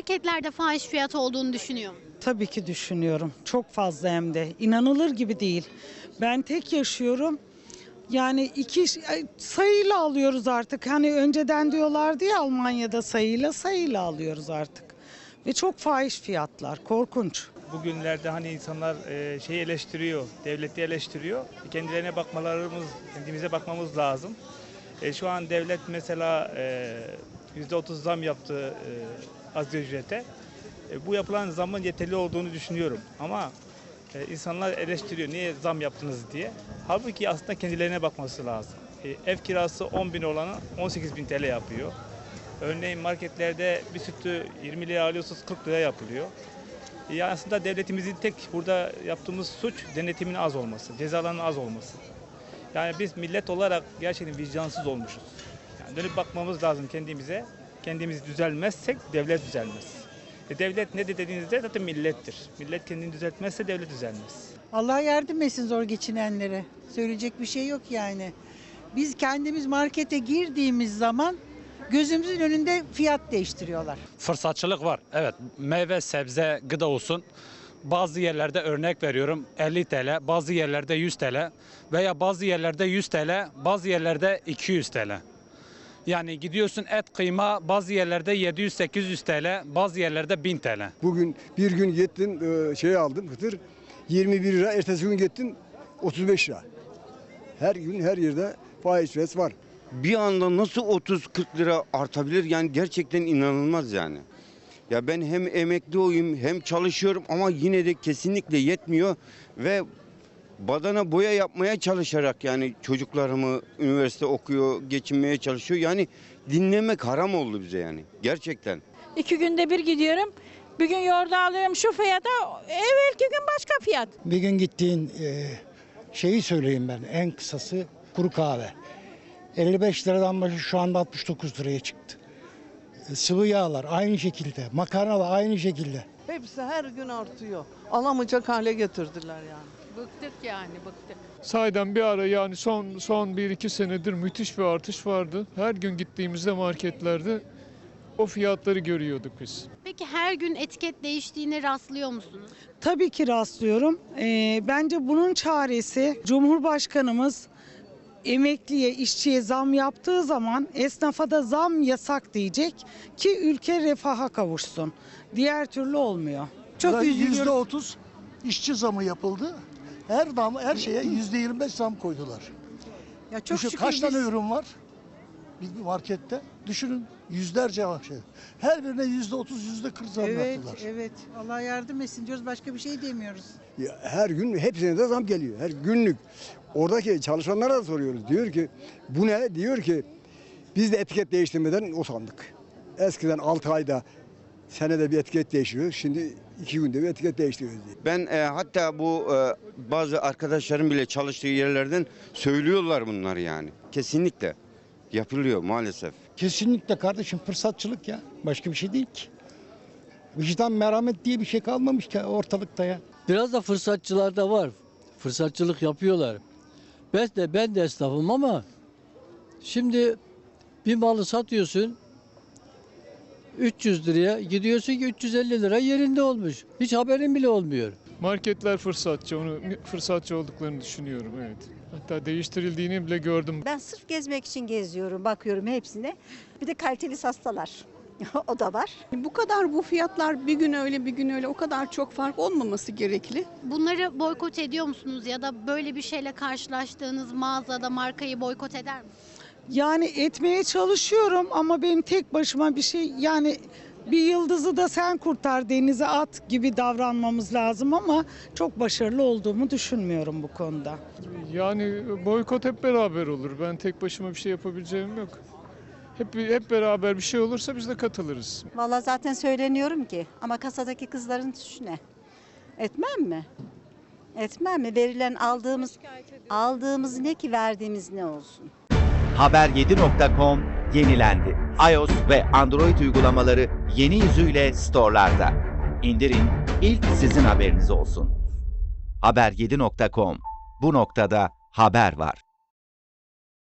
marketlerde fahiş fiyat olduğunu düşünüyor musunuz? Tabii ki düşünüyorum. Çok fazla hem de. İnanılır gibi değil. Ben tek yaşıyorum. Yani iki ay, sayıyla alıyoruz artık. Hani önceden diyorlardı ya Almanya'da sayıyla sayıyla alıyoruz artık. Ve çok fahiş fiyatlar. Korkunç. Bugünlerde hani insanlar e, şey eleştiriyor, devleti eleştiriyor. Kendilerine bakmalarımız, kendimize bakmamız lazım. E, şu an devlet mesela e, %30 zam yaptı e, asgari ücrete. E, bu yapılan zamın yeterli olduğunu düşünüyorum. Ama e, insanlar eleştiriyor niye zam yaptınız diye. Halbuki aslında kendilerine bakması lazım. E, ev kirası 10 bin olanı 18 bin TL yapıyor. Örneğin marketlerde bir sütü 20 liraya alıyorsunuz 40 liraya yapılıyor. Ya aslında devletimizin tek burada yaptığımız suç denetimin az olması, cezaların az olması. Yani biz millet olarak gerçekten vicdansız olmuşuz. Dönüp bakmamız lazım kendimize. Kendimiz düzelmezsek devlet düzelmez. E devlet ne dediğinizde zaten millettir. Millet kendini düzeltmezse devlet düzelmez. Allah yardım etsin zor geçinenlere. Söyleyecek bir şey yok yani. Biz kendimiz markete girdiğimiz zaman gözümüzün önünde fiyat değiştiriyorlar. fırsatçılık var. Evet meyve sebze gıda olsun. Bazı yerlerde örnek veriyorum 50 TL, bazı yerlerde 100 TL veya bazı yerlerde 100 TL, bazı yerlerde 200 TL. Yani gidiyorsun et kıyma bazı yerlerde 700-800 TL, bazı yerlerde 1000 TL. Bugün bir gün gittin e, şey aldın kıtır 21 lira, ertesi gün gittin 35 lira. Her gün her yerde faiz fiyat var. bir anda nasıl 30-40 lira artabilir yani gerçekten inanılmaz yani. Ya ben hem emekli oyum hem çalışıyorum ama yine de kesinlikle yetmiyor ve badana boya yapmaya çalışarak yani çocuklarımı üniversite okuyor, geçinmeye çalışıyor. Yani dinlemek haram oldu bize yani gerçekten. İki günde bir gidiyorum. Bir gün yoğurdu alıyorum şu fiyata, evvelki gün başka fiyat. Bir gün gittiğin e, şeyi söyleyeyim ben en kısası kuru kahve. 55 liradan başı şu anda 69 liraya çıktı. E, sıvı yağlar aynı şekilde, makarna da aynı şekilde. Hepsi her gün artıyor. Alamayacak hale getirdiler yani. Bıktık yani bıktık. Sahiden bir ara yani son son 1-2 senedir müthiş bir artış vardı. Her gün gittiğimizde marketlerde o fiyatları görüyorduk biz. Peki her gün etiket değiştiğine rastlıyor musunuz? Tabii ki rastlıyorum. Ee, bence bunun çaresi Cumhurbaşkanımız emekliye, işçiye zam yaptığı zaman esnafa da zam yasak diyecek ki ülke refaha kavuşsun. Diğer türlü olmuyor. Çok üzülüyorum. otuz işçi zamı yapıldı. Her zam, her şeye yüzde 25 zam koydular. Ya çok Düşün, şükür kaç tane biz- ürün var bir markette? Düşünün yüzlerce var şey. Her birine yüzde otuz, yüzde kırk zam Evet, yaptılar. evet. Allah yardım etsin diyoruz. Başka bir şey demiyoruz. Ya her gün hepsine de zam geliyor. Her günlük. Oradaki çalışanlara da soruyoruz. Diyor ki bu ne? Diyor ki biz de etiket değiştirmeden o sandık. Eskiden 6 ayda senede bir etiket değiştiriyoruz. Şimdi 2 günde bir etiket değiştiriyoruz diye. Ben e, hatta bu e, bazı arkadaşlarım bile çalıştığı yerlerden söylüyorlar bunlar yani. Kesinlikle yapılıyor maalesef. Kesinlikle kardeşim fırsatçılık ya. Başka bir şey değil ki. Vicdan merhamet diye bir şey kalmamış ki ortalıkta ya. Biraz da fırsatçılar da var. Fırsatçılık yapıyorlar. Ben de ben de esnafım ama şimdi bir malı satıyorsun 300 liraya gidiyorsun ki 350 lira yerinde olmuş. Hiç haberin bile olmuyor. Marketler fırsatçı, onu fırsatçı olduklarını düşünüyorum evet. Hatta değiştirildiğini bile gördüm. Ben sırf gezmek için geziyorum, bakıyorum hepsine. Bir de kaliteli hastalar. o da var. Bu kadar bu fiyatlar bir gün öyle bir gün öyle o kadar çok fark olmaması gerekli. Bunları boykot ediyor musunuz ya da böyle bir şeyle karşılaştığınız mağazada markayı boykot eder misiniz? Yani etmeye çalışıyorum ama benim tek başıma bir şey yani bir yıldızı da sen kurtar denize at gibi davranmamız lazım ama çok başarılı olduğumu düşünmüyorum bu konuda. Yani boykot hep beraber olur. Ben tek başıma bir şey yapabileceğim yok. Hep hep beraber bir şey olursa biz de katılırız. Vallahi zaten söyleniyorum ki ama kasadaki kızların suçu ne? Etmem mi? Etmem mi? Verilen aldığımız aldığımız ne ki verdiğimiz ne olsun? Haber7.com yenilendi. iOS ve Android uygulamaları yeni yüzüyle storelarda. İndirin, ilk sizin haberiniz olsun. Haber7.com Bu noktada haber var.